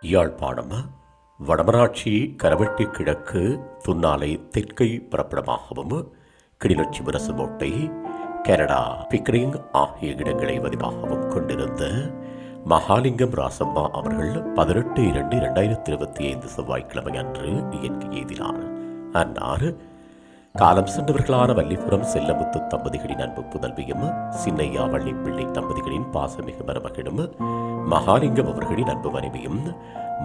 யாழ்ப்பாணம் வடமராட்சி கரவெட்டி கிழக்கு துன்னாலை தெற்கை பிறப்பிடமாகவும் கிளிநொச்சி முரசுமோட்டை கனடா பிக்ரிங் ஆகிய இடங்களை பதிவாகவும் கொண்டிருந்த மகாலிங்கம் ராசம்மா அவர்கள் பதினெட்டு இரண்டு இரண்டாயிரத்தி இருபத்தி ஐந்து செவ்வாய்க்கிழமை அன்று இயற்கை எய்தினார். அன்னார் காலம் சென்றவர்களான வல்லிபுரம் செல்லமுத்து தம்பதிகளின் அன்பு புதல்வியும் சின்னையா வள்ளிப்பிள்ளை தம்பதிகளின் பாசமிகு மருமகனும் மகாலிங்கம் அவர்களின் அன்பு மனைவியும்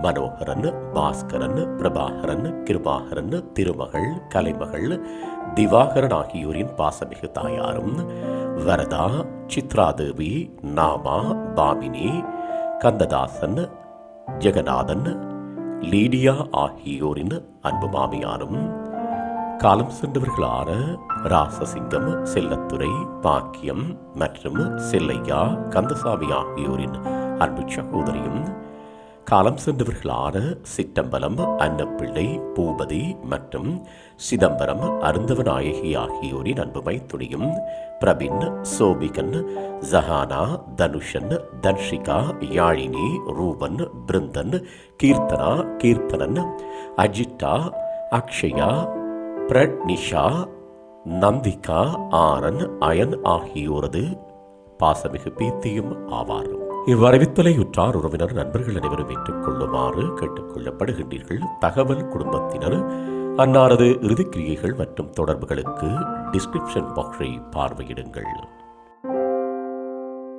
மனோகரன் பாஸ்கரன் பிரபாகரன் கிருபாகரன் திருமகள் கலைமகள் திவாகரன் ஆகியோரின் பாசமிகு தாயாரும் வரதா சித்ராதேவி நாமா பாமினி கந்ததாசன் ஜெகநாதன் லீடியா ஆகியோரின் அன்பு மாமியாரும் காலம் சென்றவர்களான ராசசிங்கம் செல்லத்துறை பாக்கியம் மற்றும் செல்லையா கந்தசாமி ஆகியோரின் அன்பு சகோதரியும் காலம் சென்றவர்களான சிற்றம்பலம் அன்னப்பிள்ளை பூபதி மற்றும் சிதம்பரம் அருந்தவநாயகி ஆகியோரின் அன்பு மைத்துணியும் பிரபின் சோபிகன் ஜஹானா தனுஷன் தன்ஷிகா யாழினி ரூபன் பிருந்தன் கீர்த்தனா கீர்த்தனன் அஜிட்டா அக்ஷயா பிரட்னிஷா நந்திகா ஆனன் அயன் ஆகியோரது பாசமிகு பீத்தியும் ஆவார் இவ்வறிவித்தலை உற்றார் உறவினர் நண்பர்கள் அனைவரும் ஏற்றுக்கொள்ளுமாறு கேட்டுக்கொள்ளப்படுகின்றீர்கள். தகவல் குடும்பத்தினர் அன்னாரது இறுதிக்கிரியைகள் மற்றும் தொடர்புகளுக்கு டிஸ்கிரிப்ஷன் பாக்ஸை பார்வையிடுங்கள்.